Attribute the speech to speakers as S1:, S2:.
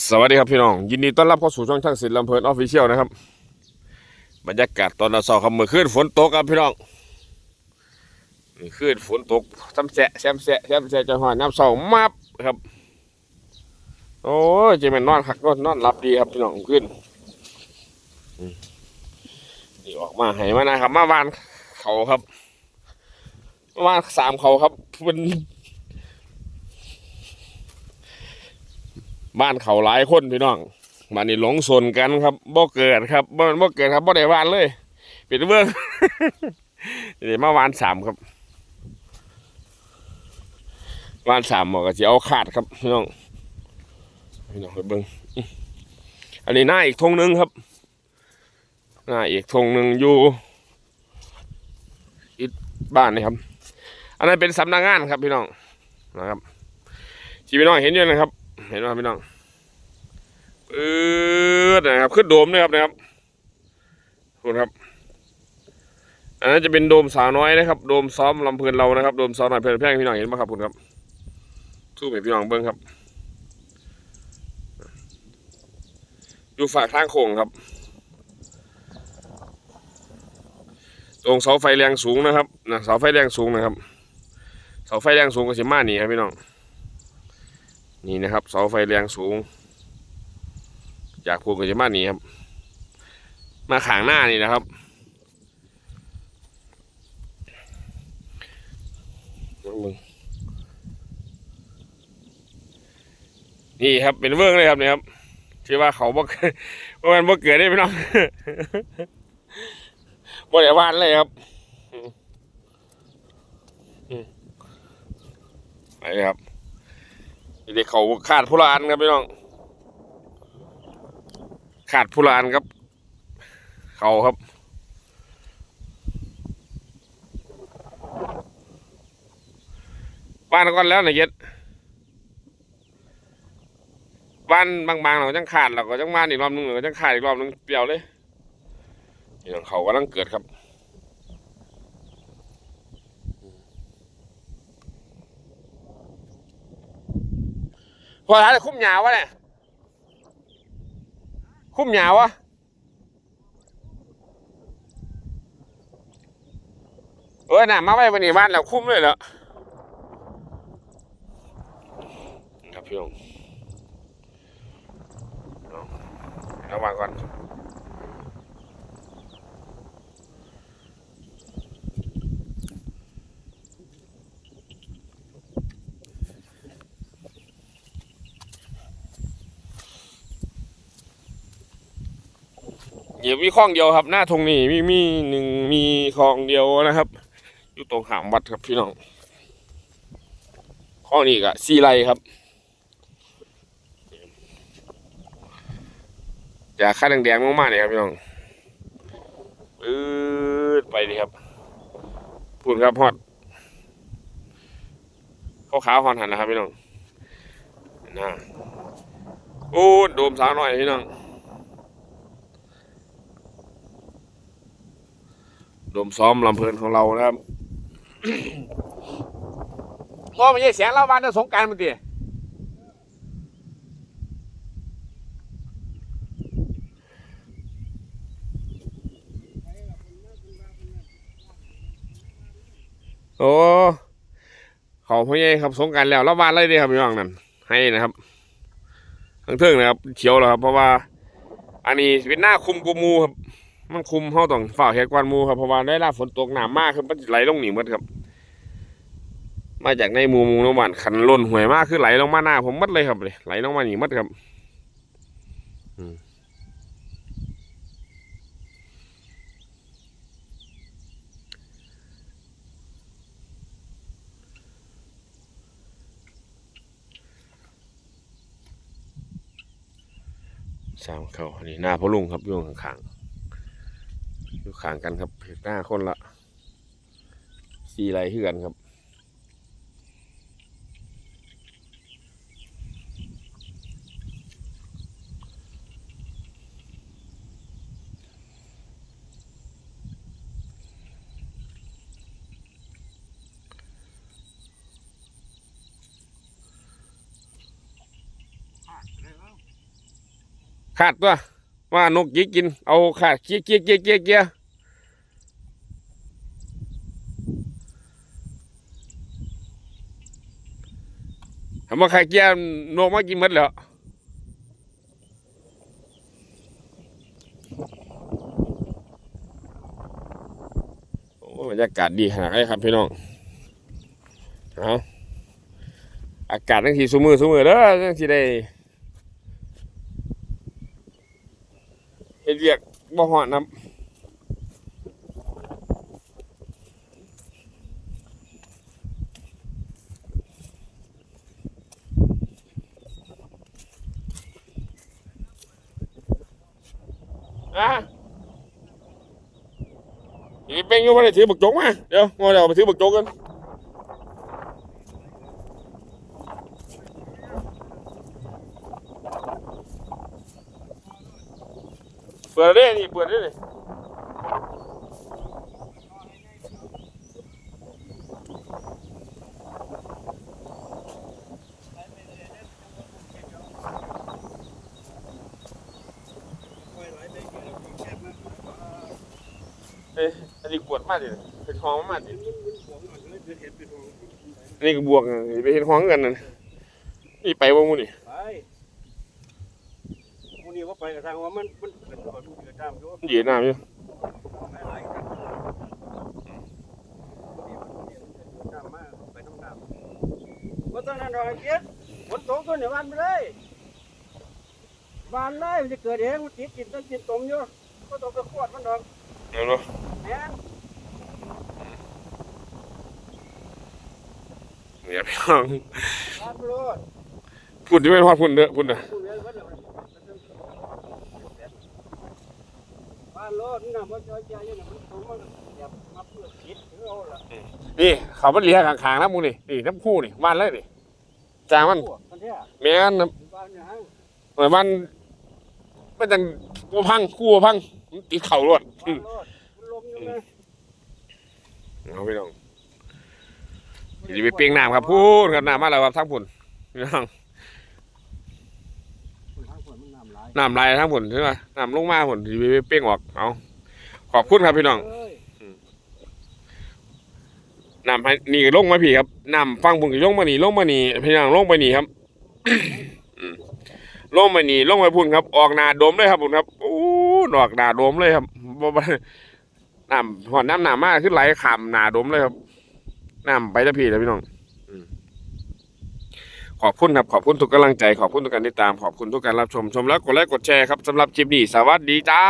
S1: สวัสดีครับพี่น้อง ยินดีต้อนรับเข้าสู่ช่องช่างศิลป์ลำเพลินออฟฟิเชียลนะครับ บรรยากาศตอนเราสอบครับเมื่อคืนฝนตกครับพี่น้องเมื่คืนฝนตกซ้ำแสะแซมแสะแซมแสะจะหอยน้ำเสามับครับ โอ้ยจะเป็นนอนคักนอนนอนหลับดีครับพี่น้องขึ้นนี่ออกมาให้มานะครับมาวานเขาครับมาวานสามเขาครับเป็น บ้านเขาหลายคนพี่น้องบ้านนี้หลงสนกันครับบ่เกิดครับบ่บ่เกิดครับบ่ได้วานเลยปิดเบื้องเดี๋ยวมาวานสามครับวานสามหมอกก็จะเอาขาดครับพี่น้องพี่น้องไปเบิ้งอื้ออันนี้หน้าอีกธงหนึงครับหน้าอีกธงหนึ่งอยู่อีกบ้านนี่ครับ อันนั้นเป็นสำนักงานครับพี่น้องนะครับที่พี่น้องเห็นอยู่นะครับ เห็นไหมพี่น้อง ปื๊ดนะครับขึ้นโดมนะครับนะครับคุณครับอันนั้นจะเป็นโดมสาวน้อยนะครับ โดมซ้อมลำเพลินเรานะครับ โดมซ้อมหน่อยเพลินแพร่งพี่น้องเห็นไหมครับคุณครับสู้ให้พี่น้องเบิ้งครับ อยู่ฝากทางโค้งครับ ตรงเสาไฟแรงสูงนะครับนะเสาไฟแรงสูงนะครับ เสาไฟแรงสูงก็สิมานี่ครับพี่น้อง นี่นะครับ เสาไฟแรงสูง จากพูนก็จมานี่ครับ มาขางหน้านี่นะครับมึงนี่ครับเป็นเวิร์กเลยครับนี่ครับที่ว่าเขาบ่ว่ามันบ่เกิดได้พี่น้องบ่ได้วานเลยครับไปเลยครับเด็กเขาขาดผู้ละอันครับพี่น้อง ขาดผู้ละอันครับ เขาครับ บ้านก่อนแล้วนะเย็ดบ้านบางๆเราจังขาดเราก็จังบ้านอีกรอบนึงเราก็จังขาดอีกรอบนึงเปียวเลยนี่น้องเขากำลังเกิดครับพอท้ายคุ้มยาวะเนี่ย คุ้มหยาวะเออน่ะมาไว้วันนี้บ้านเราคุ้มเลยเหรอครับพี่น้องระวังก่อน เดี๋ยวมีคลองเดียวครับ หน้าทงนี่มีมีหนึ่งมีคลองเดียวนะครับ อยู่ตรงหางวัดครับพี่น้องคลองนี้ก็ซีไรครับจากค่าแดงๆมากๆเลยครับพี่น้องปื๊ดไปดีครับพูดครับฮอดขาวขาวฮอนหันนะครับพี่น้องนะโอ้โดมสาวหน่อยพี่น้อง ดมซ้อมลำเพลินของเรานะครับพ่อไม่ใช่เสียงเล่าบ้านเรื่องสงกรารมันตีโอ้เขาพ่อใหญ่ครับสงกรารแล้วรอบบ้านเลยเดีครับพี่น้องนั่นให้นะครับทั้งเทิงนะครับเขียวแล้วครับ เพราะว่า อันนี้เป็นหน้าคุมกูมูครับ มันคุมเข้าต้องฝ่าเฮดกวนหมูครับเพราะว่าได้รับฝนตกหนามากคือมันไหลลงหนีหมดครับ มาจากในหมูหมูน้ำหวานขันล้นหวยมากคือไหลลงมาหน้าผมหมัดเลยครับเลยไหลลงมาหนีหมัดครับอืมสามเขาอันนี้หน้าพ่อลุงครับยู่งข้างๆ อยู่ข้างกันครับหน้าคนละสี่ไรเฮือนครับขาดตัว ว่านกยิกกิน เอาขาดเกี้ยเกี้ยเกี้ยเกี้ยเกี้ยทำว่าใครเกี้ยนกมากินหมดแล้วโอ้บรรยากาศดีขนาดนี้ครับพี่น้องเอาอากาศทั้งทีสูมือสูมือเด้อทั้งทีได้ เฮ็ดเรียกบ่ฮอดน้ำอะอีเป็นอยู่บ่ได้ถือบักจกมาเดี๋ยวงอเดี๋ยวเอาไปถือบักจกกัน ปิดได้นี่เปิดได้นี่เอ้ยอันนี้กวดมากดิเป็นห้องมากดิอันนี้ก็บวกไปเห็นห้องกันนั่นนี่ไปบ่มูนี่
S2: ไปมูนี่ว่าไปกับทางว่ามันมัน เป็นตัวลูกกระทำอยู่
S1: มันเหยียดน้ำอยู่
S2: หลายหลายกันน้ำมาไปน้ำน้ำว่าตอนนั้นเราเกียรฝนตกตัวเหนือบ้านไปเลยบ้านเลยมันจะเกิดเองมันติดจิตต้องจิตตมอยู่ก็ต้องไปขวดมันดอก
S1: เอาเนาะ
S2: แม่น
S1: เนี่ยพี่น้อง
S2: บ้านไปโลด
S1: พุ่นที่ไม่พอดพุ่นเด้อพุ่นน่ะ
S2: ผู้เลี้ยงบ้านเรา บ้านโลดนี่นะมันจอยใจอยู่นะมันตมมันแบบมาเพื่อจิตหรือเอาล่ะ
S1: นี่เขามันเลี้ยข้างๆนะมูนี่นี่น้ำคู่นี่บ้านเลยนี่จางมัน
S2: พวกมันเท่า
S1: แม่น
S2: บ้านเนี่ยฮะ
S1: เหมือนมันมันจังกูพังคู่พังมันตีเข่ารวด
S2: บ้านโลดมันลมอยู่นะ
S1: เอาพี่น้องจะไปเปียงน้ำครับพูดครับน้ำมาแล้วครับทั้งพุ่นพี่น้อง
S2: คนทางค น้ำลา
S1: ยทั้งพุ่นใช่ไหมน้ำลงมาพุ่นจะไปเปียงออกเอาขอบคุณครับพี่น้องน้ำให้นี่ลงมาพี่ครับน้ำฟังพุ่นก็ลงมานี่ลงมานี่พี่น้องลงไปนี่ครับอืมลงไปนี่ลงไปพุ่นครับ ออกนาดมเลยครับพุ่นครับโอ้ออกหนาดมเลยครับน้ำหอนน้ำหนามากขึ้นไหลขามหนาดมเลยครับน้ำไปแล้วพี่แล้วพี่น้อง ขอบคุณครับ ขอบคุณทุกกำลังใจ ขอบคุณทุกการติดตาม ขอบคุณทุกการรับชม ชมแล้วกดไลค์กดแชร์ครับสำหรับคลิปนี้ สวัสดีจ้า